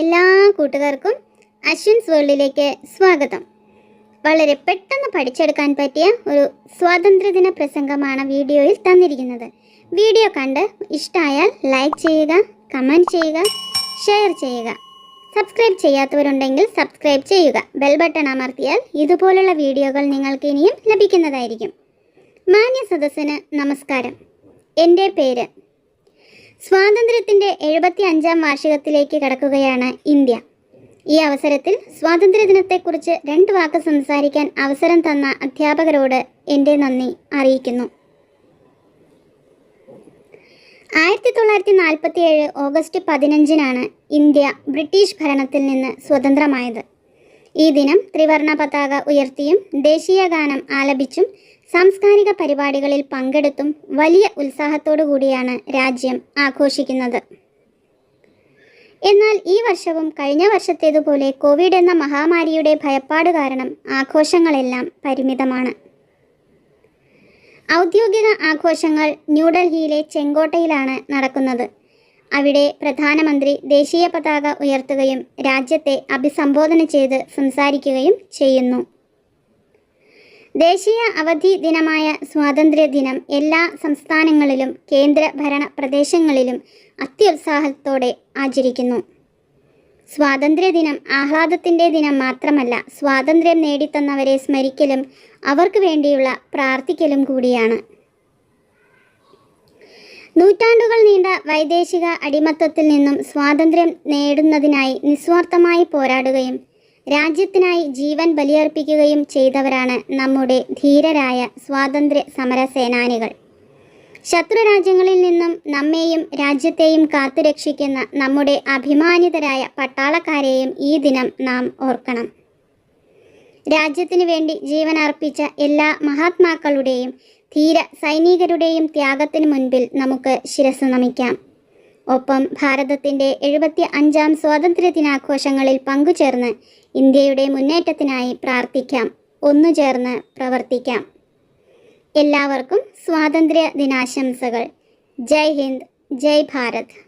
എല്ലാ കൂട്ടുകാർക്കും അശ്വിൻസ് വേൾഡിലേക്ക് സ്വാഗതം. വളരെ പെട്ടെന്ന് പഠിച്ചെടുക്കാൻ പറ്റിയ ഒരു സ്വാതന്ത്ര്യദിന പ്രസംഗമാണ് വീഡിയോയിൽ തന്നിരിക്കുന്നത്. വീഡിയോ കണ്ട് ഇഷ്ടമായാൽ ലൈക്ക് ചെയ്യുക കമന്റ് ചെയ്യുക ഷെയർ ചെയ്യുക. സബ്സ്ക്രൈബ് ചെയ്യാത്തവരുണ്ടെങ്കിൽ സബ്സ്ക്രൈബ് ചെയ്യുക. ബെൽ ബട്ടൺ അമർത്തിയാൽ ഇതുപോലുള്ള വീഡിയോകൾ നിങ്ങൾക്ക് ഇനിയും ലഭിക്കുന്നതായിരിക്കും. മാന്യ സദസ്സിന് നമസ്കാരം. എന്റെ പേര് സ്വാതന്ത്ര്യത്തിന്റെ എഴുപത്തി അഞ്ചാം വാർഷികത്തിലേക്ക് കടക്കുകയാണ് ഇന്ത്യ. ഈ അവസരത്തിൽ സ്വാതന്ത്ര്യദിനത്തെക്കുറിച്ച് രണ്ട് വാക്ക് സംസാരിക്കാൻ അവസരം തന്ന അധ്യാപകരോട് എന്റെ നന്ദി അറിയിക്കുന്നു. ആയിരത്തി തൊള്ളായിരത്തി നാൽപ്പത്തി ഏഴ് ഓഗസ്റ്റ് പതിനഞ്ചിനാണ് ഇന്ത്യ ബ്രിട്ടീഷ് ഭരണത്തിൽ നിന്ന് സ്വതന്ത്രമായത്. ഈ ദിനം ത്രിവർണ പതാക ഉയർത്തിയും ദേശീയ ഗാനം ആലപിച്ചും സാംസ്കാരിക പരിപാടികളിൽ പങ്കെടുത്തും വലിയ ഉത്സാഹത്തോടു കൂടിയാണ് രാജ്യം ആഘോഷിക്കുന്നത്. എന്നാൽ ഈ വർഷവും കഴിഞ്ഞ വർഷത്തേതുപോലെ കോവിഡ് എന്ന മഹാമാരിയുടെ ഭയപ്പാട് കാരണം ആഘോഷങ്ങളെല്ലാം പരിമിതമാണ്. ഔദ്യോഗിക ആഘോഷങ്ങൾ ന്യൂഡൽഹിയിലെ ചെങ്കോട്ടയിലാണ് നടക്കുന്നത്. അവിടെ പ്രധാനമന്ത്രി ദേശീയ പതാക ഉയർത്തുകയും രാജ്യത്തെ അഭിസംബോധന ചെയ്ത് സംസാരിക്കുകയും ചെയ്യുന്നു. ദേശീയ അവധി ദിനമായ സ്വാതന്ത്ര്യ ദിനം എല്ലാ സംസ്ഥാനങ്ങളിലും കേന്ദ്ര ഭരണ പ്രദേശങ്ങളിലും അത്യുത്സാഹത്തോടെ ആചരിക്കുന്നു. സ്വാതന്ത്ര്യ ദിനം ആഹ്ലാദത്തിന്റെ ദിനം മാത്രമല്ല സ്വാതന്ത്ര്യം നേടിത്തന്നവരെ സ്മരിക്കലും അവർക്ക് വേണ്ടിയുള്ള പ്രാർത്ഥിക്കലും കൂടിയാണ്. നൂറ്റാണ്ടുകൾ നീണ്ട വൈദേശിക അടിമത്തത്തിൽ നിന്നും സ്വാതന്ത്ര്യം നേടുന്നതിനായി നിസ്വാർത്ഥമായി പോരാടുകയും രാജ്യത്തിനായി ജീവൻ ബലിയർപ്പിക്കുകയും ചെയ്തവരാണ് നമ്മുടെ ധീരരായ സ്വാതന്ത്ര്യ സമര സേനാനികൾ ശത്രു രാജ്യങ്ങളിൽ നിന്നും നമ്മെയും രാജ്യത്തെയും കാത്തുരക്ഷിക്കുന്ന നമ്മുടെ അഭിമാനിതരായ പട്ടാളക്കാരെയും ഈ ദിനം നാം ഓർക്കണം. രാജ്യത്തിനു വേണ്ടി ജീവൻ അർപ്പിച്ച എല്ലാ മഹാത്മാക്കളുടെയും ധീര സൈനികരുടെയും ത്യാഗത്തിനു മുൻപിൽ നമുക്ക് ശിരസ് നമിക്കാം. ഒപ്പം ഭാരതത്തിന്റെ എഴുപത്തി അഞ്ചാം സ്വാതന്ത്ര്യ ദിനാഘോഷങ്ങളിൽ പങ്കുചേർന്ന് ഇന്ത്യയുടെ മുന്നേറ്റത്തിനായി പ്രാർത്ഥിക്കാം. ഒന്നു ചേർന്ന് പ്രവർത്തിക്കാം. എല്ലാവർക്കും സ്വാതന്ത്ര്യ ദിനാശംസകൾ ജയ് ഹിന്ദ് ജയ് ഭാരത്.